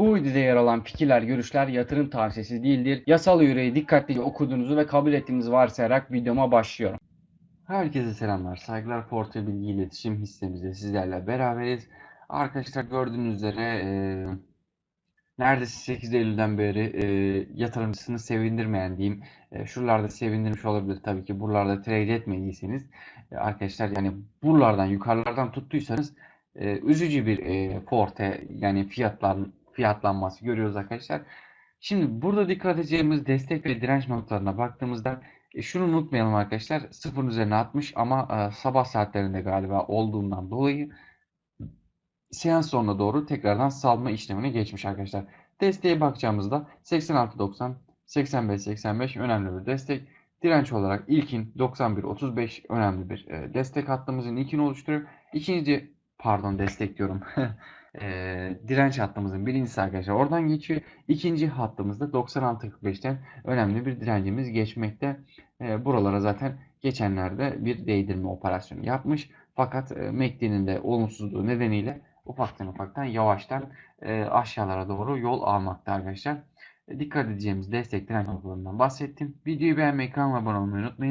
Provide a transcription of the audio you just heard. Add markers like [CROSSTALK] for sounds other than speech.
Bu videoda yer alan fikirler, görüşler yatırım tavsiyesi değildir. Yasal yüreği dikkatlice okuduğunuzu ve kabul ettiğinizi varsayarak videoma başlıyorum. Herkese selamlar, saygılar. Porta Bilgi İletişim hissemizde sizlerle beraberiz. Arkadaşlar gördüğünüz üzere e, neredeyse 8 Eylül'den beri e, yatırımcısını sevindirmeyen diyeyim. E, şuralarda sevindirmiş olabilir tabii ki. Buralarda trade etmediyseniz e, arkadaşlar yani buralardan yukarılardan tuttuysanız e, üzücü bir e, forte yani fiyatlar fiyatlanması görüyoruz arkadaşlar. Şimdi burada dikkat edeceğimiz destek ve direnç noktalarına baktığımızda e, şunu unutmayalım arkadaşlar. Sıfırın üzerine 60 ama e, sabah saatlerinde galiba olduğundan dolayı seans sonuna doğru tekrardan salma işlemine geçmiş arkadaşlar. Desteğe bakacağımızda 86.90, 85.85 önemli bir destek. Direnç olarak ilkin 91.35 önemli bir e, destek hattımızın ilkini oluşturuyor. İkinci pardon destek diyorum. [LAUGHS] e, direnç hattımızın birincisi arkadaşlar oradan geçiyor. İkinci hattımızda 96.45'ten önemli bir direncimiz geçmekte. E, buralara zaten geçenlerde bir değdirme operasyonu yapmış. Fakat e, MACD'nin de olumsuzluğu nedeniyle ufaktan ufaktan yavaştan e, aşağılara doğru yol almakta arkadaşlar. E, dikkat edeceğimiz destek direnç noktalarından bahsettim. Videoyu beğenmeyi, kanala abone olmayı unutmayın.